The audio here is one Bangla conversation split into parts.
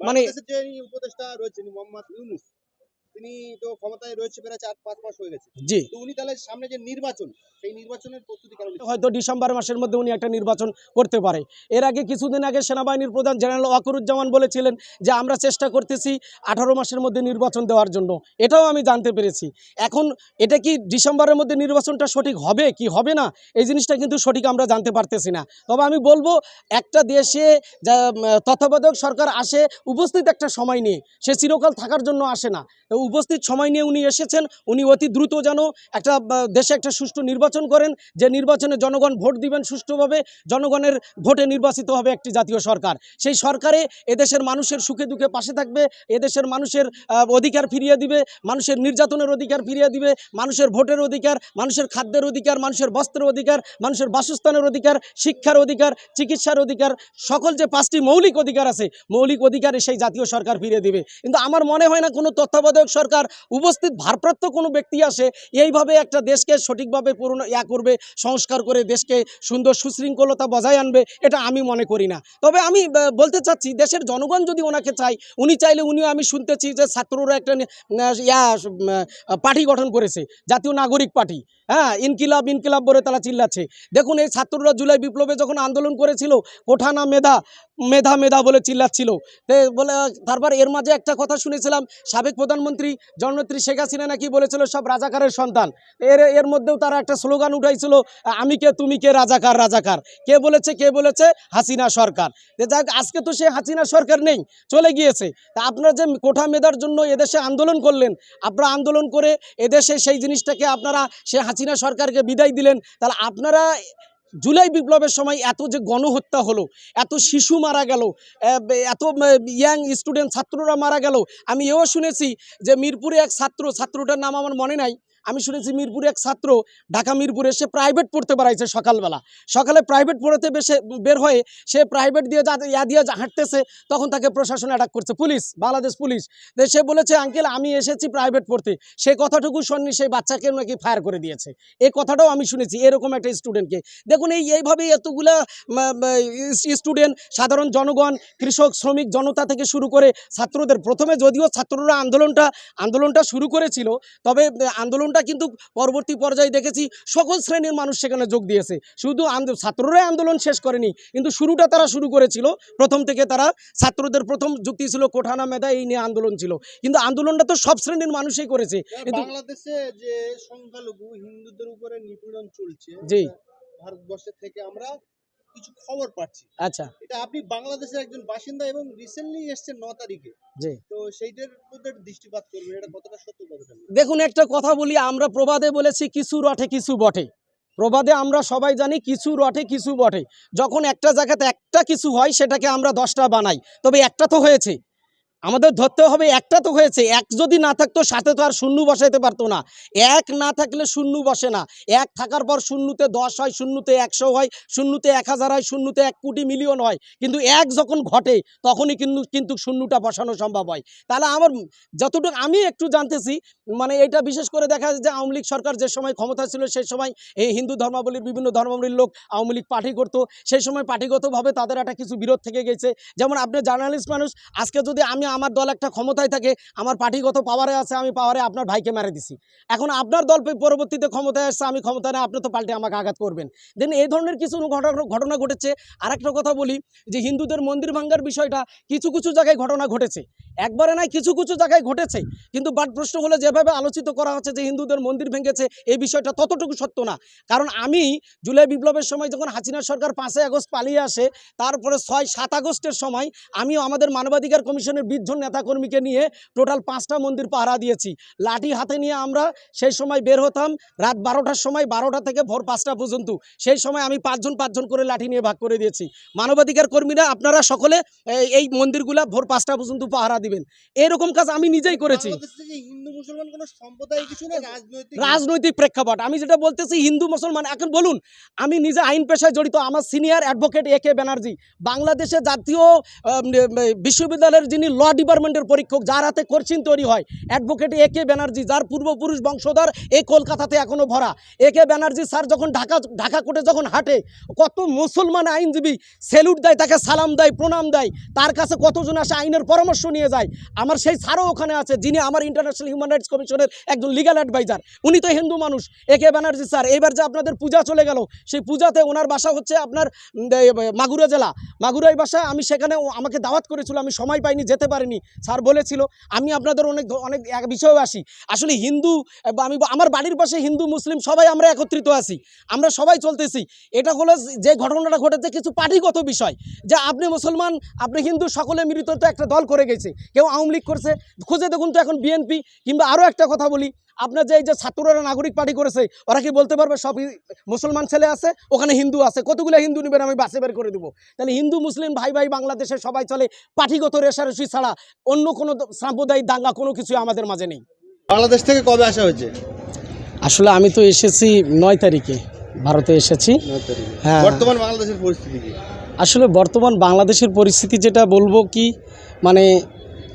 মানে উপদেষ্টা রয়েছেন মোহাম্মদ ইউনুস তিনি তো ক্ষমতায় রয়েছে প্রায় চার পাঁচ মাস হয়ে গেছে। জি। তো উনি তাহলে সামনে যে নির্বাচন সেই নির্বাচনের প্রস্তুতি কেমন হয়তো ডিসেম্বর মাসের মধ্যে উনি একটা নির্বাচন করতে পারে। এর আগে কিছুদিন আগে সেনাবাহিনীর প্রধান জেনারেল ওয়াকরুজ্জামান বলেছিলেন যে আমরা চেষ্টা করতেছি আঠারো মাসের মধ্যে নির্বাচন দেওয়ার জন্য। এটাও আমি জানতে পেরেছি। এখন এটা কি ডিসেম্বরের মধ্যে নির্বাচনটা সঠিক হবে কি হবে না? এই জিনিসটা কিন্তু সঠিক আমরা জানতে পারতেছি না। তবে আমি বলব একটা দেশে যা তত্ত্বাবধায়ক সরকার আসে উপস্থিত একটা সময় নিয়ে। সে চিরকাল থাকার জন্য আসে না। তো উপস্থিত সময় নিয়ে উনি এসেছেন। উনি অতি দ্রুত যেন একটা দেশে একটা সুষ্ঠু নির্বাচন করেন। যে নির্বাচনে জনগণ ভোট দিবেন সুষ্ঠুভাবে, জনগণের ভোটে নির্বাচিত হবে একটি জাতীয় সরকার। সেই সরকারে এদেশের মানুষের সুখে দুঃখে পাশে থাকবে, এদেশের মানুষের অধিকার ফিরিয়ে দিবে, মানুষের নির্যাতনের অধিকার ফিরিয়ে দিবে, মানুষের ভোটের অধিকার, মানুষের খাদ্যের অধিকার, মানুষের বস্ত্রের অধিকার, মানুষের বাসস্থানের অধিকার, শিক্ষার অধিকার, চিকিৎসার অধিকার, সকল যে পাঁচটি মৌলিক অধিকার আছে, মৌলিক অধিকারে সেই জাতীয় সরকার ফিরিয়ে দিবে। কিন্তু আমার মনে হয় না কোনো তত্ত্বাবধায়ক সরকার উপস্থিত ভারপ্রাপ্ত কোনো ব্যক্তি আসে, এইভাবে একটা দেশকে সঠিকভাবে পূর্ণ ইয়া করবে, সংস্কার করে দেশকে সুন্দর সুশৃঙ্খলতা বজায় আনবে, এটা আমি মনে করি না। তবে আমি বলতে চাচ্ছি, দেশের জনগণ যদি ওনাকে চাই উনি চাইলে উনিও আমি শুনতেছি যে ছাত্ররা একটা ইয়া পার্টি গঠন করেছে, জাতীয় নাগরিক পার্টি। হ্যাঁ ইনকিলাব ইনকিলাব বলে তারা চিল্লাচ্ছে। দেখুন, এই ছাত্ররা জুলাই বিপ্লবে যখন আন্দোলন করেছিল, কোঠানা মেধা মেধা মেধা বলে চিল্লাচ্ছিল। বলে, তারপর এর মাঝে একটা কথা শুনেছিলাম, সাবেক প্রধানমন্ত্রী জননেত্রী শেখ হাসিনা নাকি বলেছিল, সব রাজাকারের সন্তান। এর এর মধ্যেও তারা একটা স্লোগান উঠাইছিল, আমি কে, তুমি কে, রাজাকার রাজাকার। কে বলেছে কে বলেছে, হাসিনা সরকার। যাক, আজকে তো সে হাসিনা সরকার নেই, চলে গিয়েছে। তা আপনারা যে কোঠা মেধার জন্য এদেশে আন্দোলন করলেন, আপনারা আন্দোলন করে এদেশে সেই জিনিসটাকে আপনারা, সে হাসিনা সরকারকে বিদায় দিলেন, তাহলে আপনারা জুলাই বিপ্লবের সময় এত যে গণহত্যা হলো, এত শিশু মারা গেল এত ইয়াং স্টুডেন্ট ছাত্ররা মারা গেল, আমি এও শুনেছি যে মিরপুরে এক ছাত্র, ছাত্রটার নাম আমার মনে নাই আমি শুনেছি মিরপুরে এক ছাত্র ঢাকা মিরপুরে সে প্রাইভেট পড়তে পারাইছে সকালবেলা। সকালে প্রাইভেট পড়তে বেশে বের হয়ে সে প্রাইভেট দিয়ে যা ইয়া দিয়ে হাঁটতেছে তখন তাকে প্রশাসন অ্যাটাক করছে। Police Bangladesh police. সে বলেছে আঙ্কেল আমি এসেছি প্রাইভেট পড়তে। সে কথাটুকু শুননি সেই বাচ্চাকে নাকি ফায়ার করে দিয়েছে। এই কথাটাও আমি শুনেছি এরকম একটা স্টুডেন্টকে দেখুন এই এইভাবেই এতগুলা স্টুডেন্ট সাধারণ জনগণ কৃষক শ্রমিক জনতা থেকে শুরু করে ছাত্রদের। প্রথমে যদিও ছাত্ররা আন্দোলনটা আন্দোলনটা শুরু করেছিল তবে আহ, আন্দোলনটা কিন্তু পরবর্তী পর্যায়ে দেখেছি সকল শ্রেণির মানুষ সেখানে যোগ দিয়েছে। শুধু ছাত্ররাই আন্দোলন শেষ করেনি কিন্তু শুরুটা তারা শুরু করেছিল। প্রথম থেকে তারা ছাত্রদের প্রথম যুক্তি ছিল কোঠানা মেধা এই নিয়ে আন্দোলন ছিল। কিন্তু আন্দোলনটা তো সব শ্রেণির মানুষই করেছে। কিন্তু বাংলাদেশে যে সংখ্যালঘু হিন্দুদের উপরে নিপীড়ন চলছে জি। ভারতবর্ষের থেকে আমরা কিছু খবর পাচ্ছি। আচ্ছা। এটা আপনি বাংলাদেশের একজন বাসিন্দা এবং রিসেন্টলি এসেছেন ন তারিখে। জি। তো সেইটার মধ্যে দৃষ্টিপাত করবেন এটা কতটা সত্য কতটা দেখুন একটা কথা বলি আমরা প্রবাদে বলেছি কিছু রটে কিছু বটে। প্রবাদে আমরা সবাই জানি কিছু রটে কিছু বটে। যখন একটা জায়গাতে একটা কিছু হয় সেটাকে আমরা দশটা বানাই। তবে একটা তো হয়েছে। আমাদের ধরতে হবে, একটা তো হয়েছে। এক যদি না থাকতো, সাথে তো আর শূন্য বসাইতে পারতো না। এক না থাকলে শূন্য বসে না। এক থাকার পর শূন্যতে দশ হয়, শূন্যতে একশো হয়, শূন্যতে এক হাজার হয়, শূন্যতে এক কোটি মিলিয়ন হয়। কিন্তু এক যখন ঘটে, তখনই কিন্তু কিন্তু শূন্যটা বসানো সম্ভব হয়। তাহলে আমার যতটুকু আমি একটু জানতেছি মানে এটা বিশেষ করে দেখা যায় যে আওয়ামী লীগ সরকার যে সময় ক্ষমতা ছিল সেই সময় এই হিন্দু ধর্মাবলীর বিভিন্ন ধর্মাবলীর লোক আওয়ামী লীগ পার্টি করতো। সেই সময় পার্টিগতভাবে তাদের একটা কিছু বিরোধ থেকে গেছে। যেমন আপনি জার্নালিস্ট মানুষ, আজকে যদি আমি আমার দল একটা ক্ষমতায় থাকে, আমার পার্টিগত পাওয়ারে আছে, আমি পাওয়ারে আপনার ভাইকে মেরে দিছি। এখন আপনার দল পরবর্তীতে ক্ষমতায় আসছে, আমি ক্ষমতায় না, আপনি তো পাল্টে আমাকে আঘাত করবেন। দেন এই ধরনের কিছু ঘটনা ঘটনা ঘটেছে। আরেকটা কথা বলি, যে হিন্দুদের মন্দির ভাঙ্গার বিষয়টা কিছু কিছু জায়গায় ঘটনা ঘটেছে। একবারে নাই কিছু কিছু জায়গায় ঘটেছে। কিন্তু বাট প্রশ্ন হলো, যেভাবে আলোচিত করা হচ্ছে যে হিন্দুদের মন্দির ভেঙেছে, এই বিষয়টা ততটুকু সত্য না। কারণ আমি জুলাই বিপ্লবের সময় যখন হাসিনা সরকার পাঁচই আগস্ট পালিয়ে আসে, তারপরে ছয়, সাত আগস্টের সময় আমিও আমাদের মানবাধিকার কমিশনের বিশজন নেতাকর্মীকে নিয়ে টোটাল পাঁচটা মন্দির পাহারা দিয়েছি। লাঠি হাতে নিয়ে আমরা সেই সময় বের হতাম রাত বারোটার সময় বারোটা থেকে ভোর পাঁচটা পর্যন্ত। সেই সময় আমি পাঁচজন পাঁচজন করে লাঠি নিয়ে ভাগ করে দিয়েছি। মানবাধিকার কর্মীরা আপনারা সকলে এই- মন্দিরগুলা ভোর পাঁচটা পর্যন্ত পাহারা দিবেন। এরকম কাজ আমি নিজেই করেছি। হিন্দু মুসলমান সম্প্রদায় কিছু না রাজনৈতিক? রাজনৈতিক প্রেক্ষাপট। আমি যেটা বলতেছি হিন্দু মুসলমান এখন বলুন আমি নিজে আইন পেশায় জড়িত আমার senior advocate A K Banerjee. বাংলাদেশে জাতীয় বিশ্ববিদ্যালয়ের যিনি ল ডিপার্টমেন্টের পরীক্ষক যার হাতে কোর্চিন তৈরি হয়। অ্যাডভোকেট এ কে ব্যানার্জি যার পূর্বপুরুষ বংশধর এই কলকাতাতে এখনও ভরা। এ কে ব্যানার্জি স্যার যখন ঢাকা ঢাকা কোর্টে যখন হাঁটে, কত মুসলমান আইনজীবী সেলুট দেয়, তাকে সালাম দেয়, প্রণাম দেয়, তার কাছে কতজন আসে, আইনের পরামর্শ নিয়ে যায়। আমার সেই স্যারও ওখানে আছে, যিনি আমার ইন্টারন্যাশনাল হিউম্যান রাইটস কমিশনের একজন লিগাল অ্যাডভাইজার উনি তো হিন্দু মানুষ। এ কে ব্যানার্জি স্যার এবার যে আপনাদের পূজা চলে গেল, সেই পূজাতে ওনার বাসা হচ্ছে আপনার মাগুরা জেলা। মাগুরাই বাসা আমি সেখানে আমাকে দাওয়াত করেছিল, আমি সময় পাইনি, যেতে পারিনি। স্যার বলেছিল, আমি আপনাদের অনেক অনেক এক বিষয়েও আসি। আসলে হিন্দু আমি আমার বাড়ির পাশে হিন্দু, মুসলিম সবাই আমরা একত্রিত আছি। আমরা সবাই চলতেছি। এটা হলো যে ঘটনাটা ঘটেছে কিছু পার্টিগত বিষয়। যে আপনি মুসলমান, আপনি হিন্দু, সকলে মিলিত তো একটা দল করে গেছে। কেউ আওয়ামী লীগ করছে। খুঁজে দেখুন তো এখন বিএনপি, কিংবা আরও একটা কথা বলি। আপনার যে এই যে ছাত্ররা নাগরিক পার্টি করেছে ওরা কি বলতে পারবে সব মুসলমান ছেলে আছে ওখানে হিন্দু আছে কতগুলো হিন্দু নেবেন আমি বাসে বের করে দেবো। তাহলে হিন্দু মুসলিম ভাই ভাই বাংলাদেশে সবাই চলে পার্টিগত রেশারেশি ছাড়া অন্য কোনো সাম্প্রদায়িক দাঙ্গা কোনো কিছু আমাদের মাঝে নেই। বাংলাদেশ থেকে কবে আসা হয়েছে? আসলে আমি তো এসেছি নয় তারিখে ভারতে এসেছি। হ্যাঁ। বর্তমান বাংলাদেশের পরিস্থিতি আসলে বর্তমান বাংলাদেশের পরিস্থিতি যেটা বলব কি মানে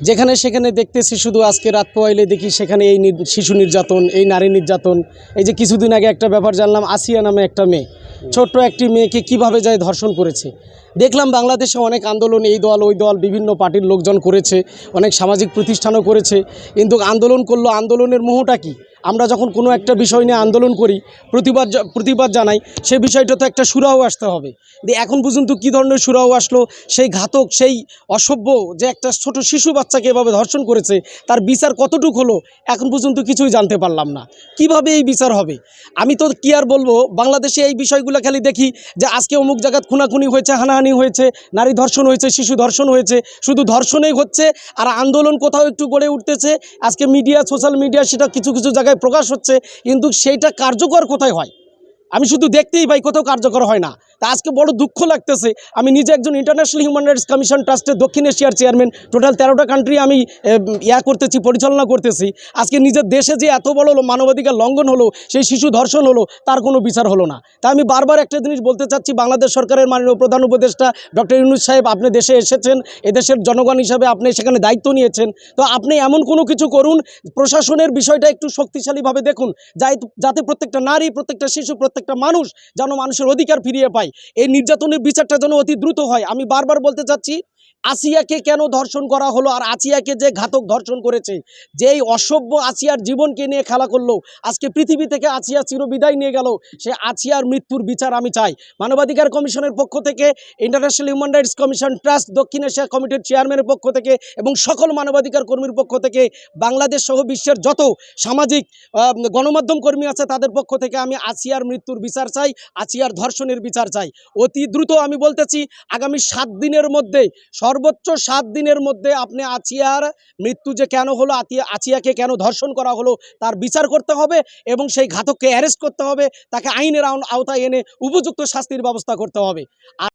যেখানে সেখানে দেখতেছি শুধু আজকে রাত পোয়াইলে দেখি সেখানে এই শিশু নির্যাতন, এই নারী নির্যাতন। এই যে কিছুদিন আগে একটা ব্যাপার জানলাম, আসিয়া নামে একটা মেয়ে। ছোট্ট একটি মেয়েকে কীভাবে যায় ধর্ষণ করেছে? দেখলাম বাংলাদেশে অনেক আন্দোলন, এই দল, ওই দল, বিভিন্ন পার্টির লোকজন করেছে, অনেক সামাজিক প্রতিষ্ঠানও করেছে। কিন্তু আন্দোলন করল, আন্দোলনের মোহটা কি? আমরা যখন কোনো একটা বিষয় নিয়ে আন্দোলন করি, প্রতিবাদ প্রতিবাদ জানাই, সে বিষয়টা তো একটা সুরাও আসতে হবে। দিয়ে এখন পর্যন্ত কি ধরনের সুরাও আসলো, সেই ঘাতক, সেই অসভ্য যে একটা ছোট শিশু বাচ্চাকে এভাবে ধর্ষণ করেছে, তার বিচার কতটুক হলো, এখন পর্যন্ত কিছুই জানতে পারলাম না। কীভাবে এই বিচার হবে? আমি তো কি আর বলব, বাংলাদেশে এই বিষয়গুলো খালি দেখি যে আজকে অমুক জায়গায় খুনাখুনি হয়েছে, হানাহানি হয়েছে, নারী ধর্ষণ হয়েছে, শিশু ধর্ষণ হয়েছে, শুধু ধর্ষণেই হচ্ছে, আর আন্দোলন কোথাও একটু গড়ে উঠতেছে, আজকে মিডিয়া, সোশ্যাল মিডিয়া, সেটা কিছু কিছু জায়গায় প্রকাশ হচ্ছে কিন্তু সেইটা কার্যকর কোথায় হয়? আমি শুধু দেখতেই পাই কোথাও কার্যকর হয় না। তা আজকে বড় দুঃখ লাগতেছে। আমি নিজে একজন ইন্টারন্যাশনাল হিউম্যান রাইটস কমিশন ট্রাস্টের দক্ষিণ এশিয়ার চেয়ারম্যান টোটাল তেরোটা কান্ট্রি আমি ইয়া করতেছি, পরিচালনা করতেছি। আজকে নিজের দেশে যে এত বড় হলো মানবাধিকার লঙ্ঘন হলো, সেই শিশু ধর্ষণ হলো, তার কোনো বিচার হলো না। তা আমি বারবার একটা জিনিস বলতে চাচ্ছি, বাংলাদেশ সরকারের মাননীয় প্রধান উপদেষ্টা ডক্টর ইউনুস সাহেব, আপনি দেশে এসেছেন, এদেশের জনগণ হিসাবে আপনি সেখানে দায়িত্ব নিয়েছেন। তো আপনি এমন কোনো কিছু করুন, প্রশাসনের বিষয়টা একটু শক্তিশালীভাবে দেখুন, যাই যাতে প্রত্যেকটা নারী, প্রত্যেকটা শিশু প্রত্যেকটা মানুষ যেন মানুষের অধিকার ফিরিয়ে পায়। এই নির্যাতনের বিচারটা যেন অতি দ্রুত হয়। আমি বারবার বলতে চাচ্ছি আসিয়াকে কেন ধর্ষণ করা হলো আর আসিয়াকে যে ঘাতক ধর্ষণ করেছে? যেই অসভ্য আসিয়ার জীবনকে নিয়ে খেলা করল, আজকে পৃথিবী থেকে আসিয়া চিরবিদায় নিয়ে গেল, সে আসিয়ার মৃত্যুর বিচার আমি চাই। মানবাধিকার কমিশনের পক্ষ থেকে, international human rights commission trust, দক্ষিণ এশিয়া কমিটির চেয়ারম্যানের পক্ষ থেকে এবং সকল মানবাধিকার কর্মীর পক্ষ থেকে, বাংলাদেশ সহ বিশ্বের যত সামাজিক গণমাধ্যম কর্মী আছে তাদের পক্ষ থেকে আমি আসিয়ার মৃত্যুর বিচার চাই, আসিয়ার ধর্ষণের বিচার চাই। অতি দ্রুত আমি বলতেছি, আগামী সাত দিনের মধ্যে সর্বোচ্চ সাত দিনের মধ্যে আপনি আচিয়ার মৃত্যু যে কেন হলো, আতিয়া আচিয়াকে কেন ধর্ষণ করা হলো, তার বিচার করতে হবে এবং সেই ঘাতককে অ্যারেস্ট করতে হবে, তাকে আইনের আওতায় এনে উপযুক্ত শাস্তির ব্যবস্থা করতে হবে।